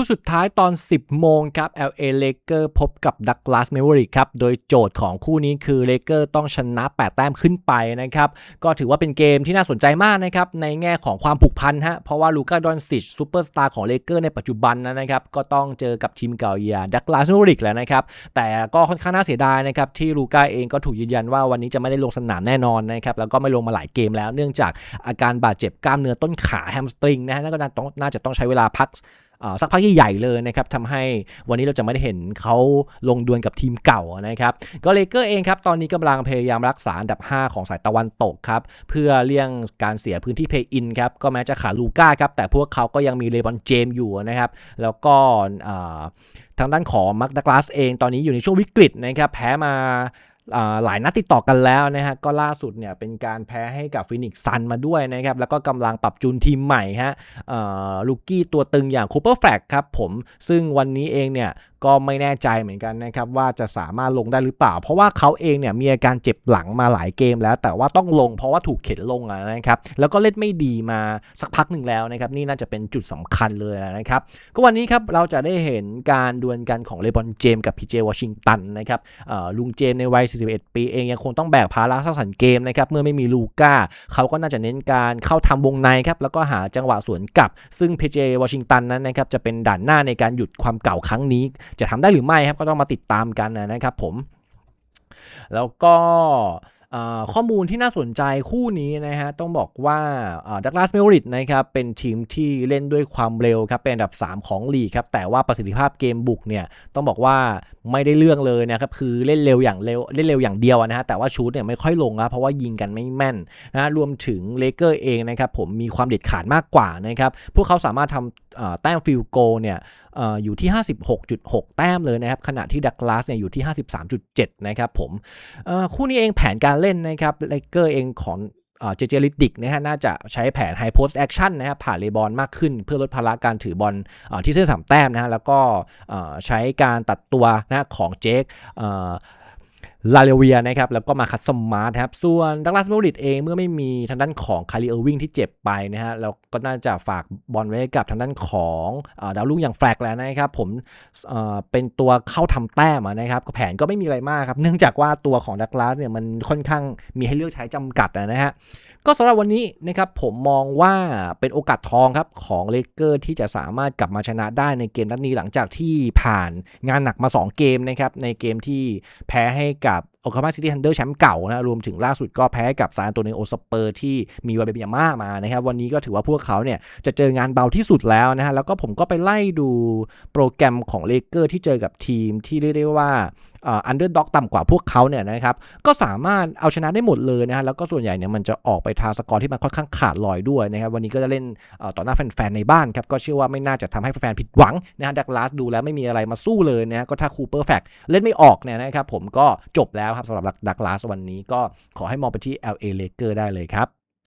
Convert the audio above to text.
คู่สุดท้ายตอน 10 โมงครับ LA l a k e r พบกับ Dallas Maverick ครับ โดยโจทย์ของคู่นี้คือ l a k e r ต้องชนะ 8 แต้มขึ้นไปนะครับ ก็ถือว่าเป็นเกมที่น่าสนใจมากนะครับ ในแง่ของความผูกพันฮะ เพราะว่าลูก้าดอนซิชซูเปอร์สตาร์ของ Lakers ในปัจจุบันนะครับ ก็ต้องเจอกับทีมเก่าอย่าง Dallas Maverick แล้วนะครับ แต่ก็ค่อนข้างน่าเสียดายนะครับที่ลูก้าเองก็ถูกยืนยันว่าวันนี้จะไม่ได้ลงสนามแน่นอนนะครับแล้วก็ไม่ลงมาหลายเกมแล้ว เนื่องจากอาการบาดเจ็บกล้ามเนื้อต้นขาแฮมสตริงนะฮะนั่นก็น่าจะต้องใช้เวลาพัก สักพักใหญ่ๆเลยนะครับทำให้วันนี้เราจะไม่ได้เห็นเขาลงดวลกับทีมเก่านะครับก็เลเกอร์เองครับตอนนี้กำลังพยายามรักษาอันดับ 5 ของสายตะวันตกครับเพื่อเลี่ยงการเสียพื้นที่เพย์อินครับก็แม้จะขาดลูก้าครับแต่พวกเขาก็ยังมีเลบอนเจมอยู่นะครับแล้วก็ทางด้านของมาร์คดักลาสเองตอนนี้อยู่ในช่วงวิกฤตนะครับแพ้มา หลายนัดติดต่อกันแล้วนะฮะก็ล่าสุดเนี่ยเป็นการแพ้ให้กับฟินิกซ์ซันมาด้วยนะครับแล้วก็กำลังปรับจูนทีมใหม่ฮะลูกี้ตัวตึงอย่างคูเปอร์แฟลกครับผมซึ่งวันนี้เองเนี่ย ก็ไม่แน่ใจเหมือนกันนะครับว่าจะสามารถลงได้หรือเปล่า เพราะว่าเขาเองเนี่ยมีอาการเจ็บหลังมาหลายเกมแล้ว แต่ว่าต้องลงเพราะว่าถูกเข็นลงนะครับแล้วก็เล่นไม่ดีมาสักพักหนึ่งแล้วนะครับนี่น่าจะเป็นจุดสำคัญเลยนะครับก็วันนี้ครับเราจะได้เห็นการดวลกันของเลบอนเจมกับพีเจวอชิงตันนะครับลุงเจมในวัย 41 ปีเองยังคงต้องแบกภาระสร้างสรรค์เกมนะครับเมื่อไม่มีลูก้าเขาก็น่าจะเน้นการเข้าทำวงในครับแล้วก็หาจังหวะสวนกลับ ซึ่งพีเจวอชิงตันนั้นนะครับจะเป็นด่านหน้าในการหยุดความเก่าครั้งนี้จะทำได้หรือไม่ครับก็ต้องมาติดตามกันนะครับผม แล้วก็ข้อมูลที่น่าสนใจคู่นี้นะฮะต้องบอกว่าดักลาสเมลริดนะครับเป็นทีมที่เล่นด้วยความเร็วครับเป็นอันดับ 3 ของลีกครับแต่ว่าประสิทธิภาพเกมบุกเนี่ยต้องบอกว่า ไม่ได้เรื่องเลยนะครับคือเล่นเร็วอย่างเร็วเล่นเร็วอย่างเดียวนะฮะแต่ว่าชูดเนี่ยไม่ค่อยลงนะเพราะว่ายิงกันไม่แม่นนะรวมถึงเลเกอร์เองนะครับผมมีความเด็ดขาดมากกว่านะครับพวกเขาสามารถทำแต้มฟิลโกเนี่ยอยู่ที่ 56.6 แต้มเลยนะครับขณะที่ดักลาสเนี่ยอยู่ที่ 53.7 นะครับผมคู่นี้เองแผนการเล่นนะครับเลเกอร์เองของ เจเจลิติกนะฮะน่าจะใช้แผนไฮโพสแอคชั่นนะฮะผ่านเลบอลมากขึ้น เพื่อลดภาระการถือบอลที่เส้นสามแต้มนะฮะแล้วก็ใช้การตัดตัวนะของเจค ลาเลเวียนะครับแล้วก็มาคัสมาร์ทครับส่วนดักลาสเมลริดเองเมื่อไม่มีทางด้านของคาริเออร์วิงที่เจ็บไปนะฮะแล้วก็น่าจะฝากบอลไว้กับทางด้านของดาวรุ่งอย่างแฟลกแล้วนะครับผมเป็นตัวเข้าทำแต้มนะครับแผนก็ไม่มีอะไรมากครับ เนื่องจากว่าตัวของดักลาสเนี่ยมันค่อนข้างมีให้เลือกใช้จำกัดนะฮะก็สำหรับวันนี้นะครับผมมองว่าเป็นโอกาสทองครับของเลเกอร์ที่จะสามารถกลับมาชนะได้ในเกมนัดนี้หลังจากที่ผ่านงานหนักมา 2 เกมนะครับในเกมที่แพ้ให้กับ โอคามาซิตี้ฮันเดอร์แชมป์เก่านะรวมถึงล่าสุดก็แพ้กับซานโตเนโอสเปอร์ที่มีวาเบียมามานะครับวันนี้ก็ถือว่าพวกเขาเนี่ยจะเจองานเบาที่สุดแล้วนะฮะแล้วก็ผมก็ไปไล่ดูโปรแกรมของเลเกอร์ที่เจอกับทีมที่เรียกได้ว่าอันเดอร์ด็อกต่ำกว่าพวกเขาเนี่ยนะครับก็สามารถเอาชนะได้หมดเลยนะฮะแล้วก็ส่วนใหญ่เนี่ยมันจะออกไปทางสกอร์ที่มันค่อนข้างขาดลอยด้วยนะครับวันนี้ก็จะเล่นต่อหน้าแฟนๆในบ้านครับก็เชื่อว่าไม่น่าจะทำให้แฟนๆผิดหวังนะฮะดักลาสดูแล้วไม่มีอะไรมาสู้เลยนะก็ถ้าคูเปอร์แฟกเล่นไม่ออกเนี่ยนะครับผมก็จบแล้วครับสำหรับดักลาสวันนี้ก็ขอให้มองไปที่ LA Lakers ได้เลยครับ